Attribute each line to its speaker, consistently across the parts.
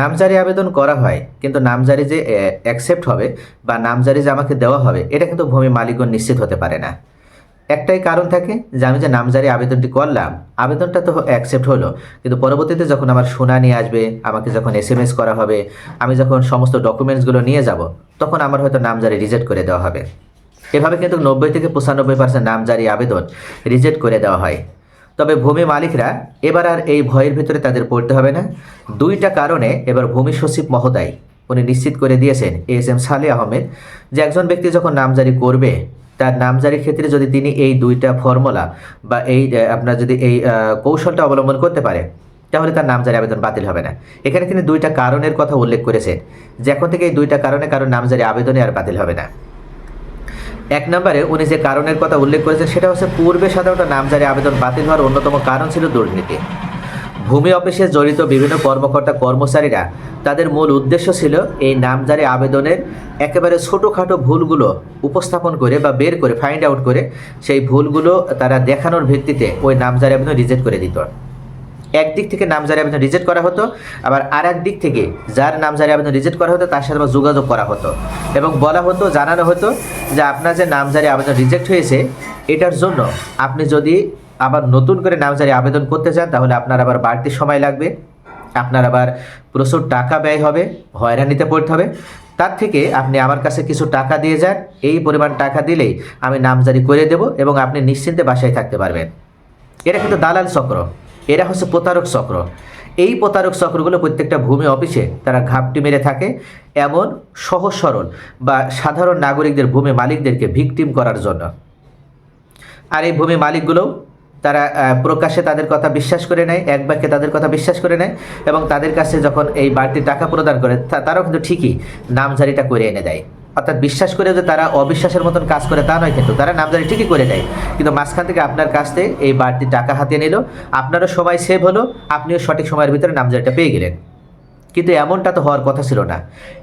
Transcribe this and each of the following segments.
Speaker 1: নামজারি আবেদন করা হয়, কিন্তু নামজারি যে অ্যাকসেপ্ট হবে বা নামজারি যে আমাকে দেওয়া হবে, এটা কিন্তু ভূমি মালিকগণ নিশ্চিত হতে পারে না। একটাই কারণ থাকে যে, আমি যে নামজারি আবেদনটি করলাম, আবেদনটা তো অ্যাকসেপ্ট হলো, কিন্তু পরবর্তীতে যখন আমার শুনানি আসবে, আমাকে যখন এস করা হবে, আমি যখন সমস্ত ডকুমেন্টসগুলো নিয়ে যাব, তখন আমার হয়তো নামজারি রিজেক্ট করে দেওয়া হবে। এভাবে কিন্তু নব্বই থেকে পঁচানব্বই পার্সেন্ট নামজারি আবেদন রিজেক্ট করে দেওয়া হয়। তবে ভূমি মালিকরা এবার আর এই ভয়ের ভিতরে তাদের পড়তে হবে না। দুইটা কারণে এবার ভূমি সচিব মহোদয়, উনি নিশ্চিত করে দিয়েছেন এস এম সালে আহমেদ যে একজন ব্যক্তি যখন নামজারি করবে, তার নামজারির ক্ষেত্রে যদি তিনি এই দুইটা ফর্মুলা বা এই আপনার যদি এই কৌশলটা অবলম্বন করতে পারে, তাহলে তার নামজারি আবেদন বাতিল হবে না। এখানে তিনি দুইটা কারণের কথা উল্লেখ করেছেন যে এখন থেকে এই দুইটা কারণে কারণ নামজারি আবেদনে আর বাতিল হবে না। এক নম্বরে উনি যে কারণের কথা উল্লেখ করেছেন, সেটা হচ্ছে পূর্বে সাধারণত নামজারি আবেদন বাতিল হওয়ার অন্যতম কারণ ছিল দুর্নীতি। ভূমি অফিসে জড়িত বিভিন্ন কর্মকর্তা, কর্মচারীরা তাদের মূল উদ্দেশ্য ছিল এই নামজারি আবেদনের একেবারে ছোটোখাটো ভুলগুলো উপস্থাপন করে বা বের করে ফাইন্ড আউট করে সেই ভুলগুলো তারা দেখানোর ভিত্তিতে ওই নামজারি আবেদন রিজেক্ট করে দিত। একদিক থেকে নামজারি আবেদন রিজেক্ট করা হতো, আবার আর দিক থেকে যার নামজারি আবেদন রিজেক্ট করা হতো, তার সাথে যোগাযোগ করা হতো। এবং বলা হতো, জানানো হতো যে আপনার যে নামজারি আবেদন রিজেক্ট হয়েছে, এটার জন্য আপনি যদি আবার নতুন করে নামজারি আবেদন করতে চান, তাহলে আপনার আবার বাড়তি সময় লাগবে, আপনার আবার প্রচুর টাকা ব্যয় হবে, হয়রানিতে পড়তে হবে। তার থেকে আপনি আমার কাছে কিছু টাকা দিয়ে যান, এই পরিমাণ টাকা দিলেই আমি নামজারি করে দেব এবং আপনি নিশ্চিন্তে বাসায় থাকতে পারবেন। এটা কিন্তু দালাল চক্র। এরা হচ্ছে প্রতারক চক্র। এই প্রতারক চক্রগুলো প্রত্যেকটা ভূমি অফিসে তারা ঘাপটি মেরে থাকে এমন সহজ সরল বা সাধারণ নাগরিকদের ভূমি মালিকদেরকে ভিকটিম করার জন্য। আর এই ভূমি মালিকগুলোও তারা প্রকাশ্যে তাদের কথা বিশ্বাস করে নেয়, এক বাক্যে তাদের কথা বিশ্বাস করে নেয় এবং তাদের কাছে যখন এই বাড়তি টাকা প্রদান করে তারাও কিন্তু ঠিকই নামজারিটা করে এনে দেয়। অর্থাৎ বিশ্বাস করে যে তারা অবিশ্বাসের মতন কাজ করে তা নয় কিন্তু তারা নামজারি ঠিকই করে দেয় কিন্তু মাঝখান থেকে আপনার কাছ থেকে এই বাড়তি টাকা হাতিয়ে নিল। আপনারও সময় সেভ হলো, আপনিও সঠিক সময়ের ভিতরে নামজারিটা পেয়ে গেলেন। কিন্তু এমনটা তো হওয়ার কথা ছিল না।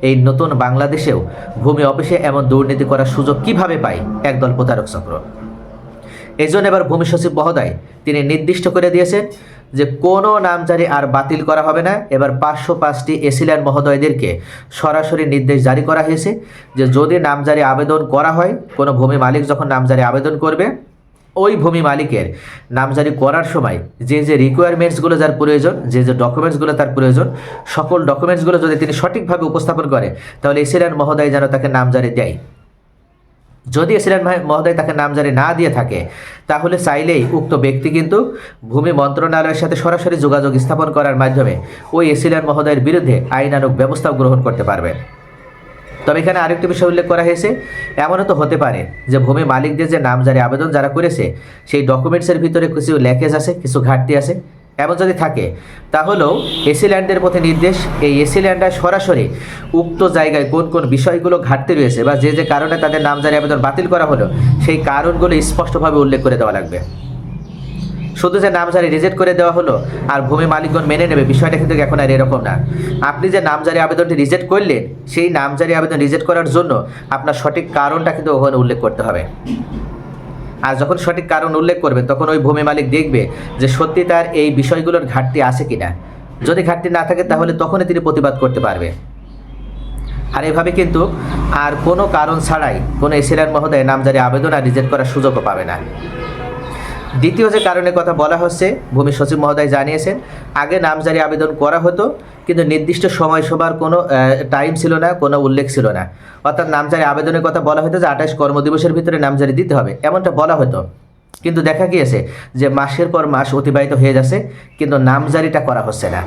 Speaker 1: এই নতুন বাংলাদেশেও ভূমি অফিসে এমন দুর্নীতি করার সুযোগ কীভাবে পায় একদল প্রতারক চক্র। জন্য এবার ভূমি সচিব মহোদয়, তিনি নির্দিষ্ট করে দিয়েছেন যে কোনো নামজারি আর বাতিল করা হবে না। এবার পাঁচশো পাঁচটি এসিল্যান্ড মহোদয়দেরকে সরাসরি নির্দেশ জারি করা হয়েছে যে যদি নামজারি আবেদন করা হয়, কোনো ভূমি মালিক যখন নামজারি আবেদন করবে, ওই ভূমি মালিকের নামজারি করার সময় যে যে রিকোয়ারমেন্টসগুলো যার প্রয়োজন, যে যে ডকুমেন্টসগুলো তার প্রয়োজন, সকল ডকুমেন্টসগুলো যদি তিনি সঠিকভাবে উপস্থাপন করে, তাহলে এসিল্যান্ড মহোদয় যেন তাকে নামজারি দেয়। যদি এসিলেন মহোদয় তাকে নামজারি না দিয়ে থাকে, তাহলে চাইলেই উক্ত ব্যক্তি কিন্তু ভূমি মন্ত্রণালয়ের সাথে সরাসরি যোগাযোগ স্থাপন করার মাধ্যমে ওই এসিলেন মহোদয়ের বিরুদ্ধে আইনানুগ ব্যবস্থাও গ্রহণ করতে পারবেন। তবে এখানে আরেকটি বিষয় উল্লেখ করা হয়েছে, এমনও তো হতে পারে যে ভূমি মালিকদের যে নামজারি আবেদন যারা করেছে, সেই ডকুমেন্টসের ভিতরে কিছু ল্যাকেজ আছে, কিছু ঘাটতি আছে। এমন যদি থাকে, তাহলেও এসি ল্যান্ডের প্রতি নির্দেশ, এই এসি ল্যান্ডার সরাসরি উক্ত জায়গায় কোন কোন বিষয়গুলো ঘাটতি রয়েছে বা যে যে কারণে তাদের নামজারি আবেদন বাতিল করা হলো, সেই কারণগুলো স্পষ্টভাবে উল্লেখ করে দেওয়া লাগবে। শুধু যে নামজারি রিজেক্ট করে দেওয়া হলো আর ভূমি মালিকগণ মেনে নেবে, বিষয়টা কিন্তু এখন আর এরকম না। আপনি যে নামজারি আবেদনটি রিজেক্ট করলেন, সেই নামজারি আবেদন রিজেক্ট করার জন্য আপনার সঠিক কারণটা কিন্তু ওখানে উল্লেখ করতে হবে। আর যখন সঠিক কারণ উল্লেখ করবে, তখন ওই ভূমি মালিক দেখবে যে সত্যি তার এই বিষয়গুলোর ঘাটতি আছে কিনা। যদি ঘাটতি না থাকে, তাহলে তখনই তিনি প্রতিবাদ করতে পারবে। আর এভাবে কিন্তু আর কোনো কারণ ছাড়াই কোনো এসিলার মহোদয় নামজারি আবেদন আর রিজেক্ট করার সুযোগও পাবে না। দ্বিতীয় যে কারণের কথা বলা হচ্ছে, ভূমি সচিব মহোদয় জানিয়েছেন, আগে নামজারি আবেদন করা হতো কিন্তু নির্দিষ্ট সময় সবার কোনো টাইম ছিল না, কোনো উল্লেখ ছিল না। অর্থাৎ নামজারি আবেদনের কথা বলা হতো যে আঠাশ কর্মদিবসের ভিতরে নামজারি দিতে হবে, এমনটা বলা হতো কিন্তু দেখা গিয়েছে যে মাসের পর মাস অতিবাহিত হয়ে যাচ্ছে, কিন্তু নামজারিটা করা হচ্ছে না।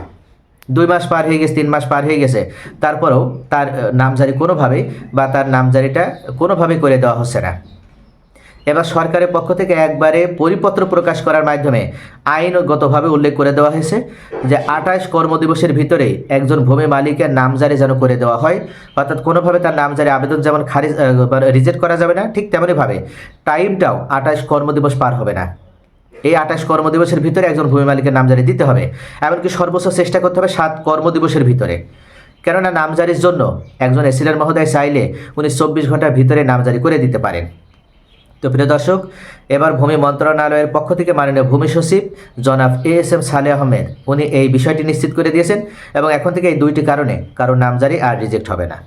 Speaker 1: দুই মাস পার হয়ে গেছে, তিন মাস পার হয়ে গেছে, তারপরেও তার নামজারি কোনোভাবেই বা তার নামজারিটা কোনোভাবেই করে দেওয়া হচ্ছে না। এবার সরকারের পক্ষ থেকে একবারে পরিপত্র প্রকাশ করার মাধ্যমে আইনগতভাবে উল্লেখ করে দেওয়া হয়েছে যে আঠাশ কর্মদিবসের ভিতরে একজন ভূমি মালিকের নামজারি যেন করে দেওয়া হয়, অর্থাৎ কোনোভাবে তার নামজারি আবেদন যেমন খারিজ রিজেক্ট করা যাবে না, ঠিক তেমনইভাবে টাইমটাও আঠাশ কর্মদিবস পার হবে না। এই আঠাশ কর্মদিবসের ভিতরে একজন ভূমি মালিকের নামজারি দিতে হবে, এমনকি সর্বোচ্চ চেষ্টা করতে হবে সাত কর্মদিবসের ভিতরে। কেননা নামজারির জন্য একজন এসিলের মহোদয় চাইলে উনি চব্বিশ ঘণ্টার ভিতরে নামজারি করে দিতে পারেন। তো প্রিয় দর্শক, এবার ভূমি মন্ত্রণালয়ের পক্ষ থেকে মাননীয় ভূমি সচিব জনাব এ এস এম সালে আহমেদ, উনি এই বিষয়টি নিশ্চিত করে দিয়েছেন এবং এখন থেকে এই দুইটি কারণে কারও নামজারি আর রিজেক্ট হবে না।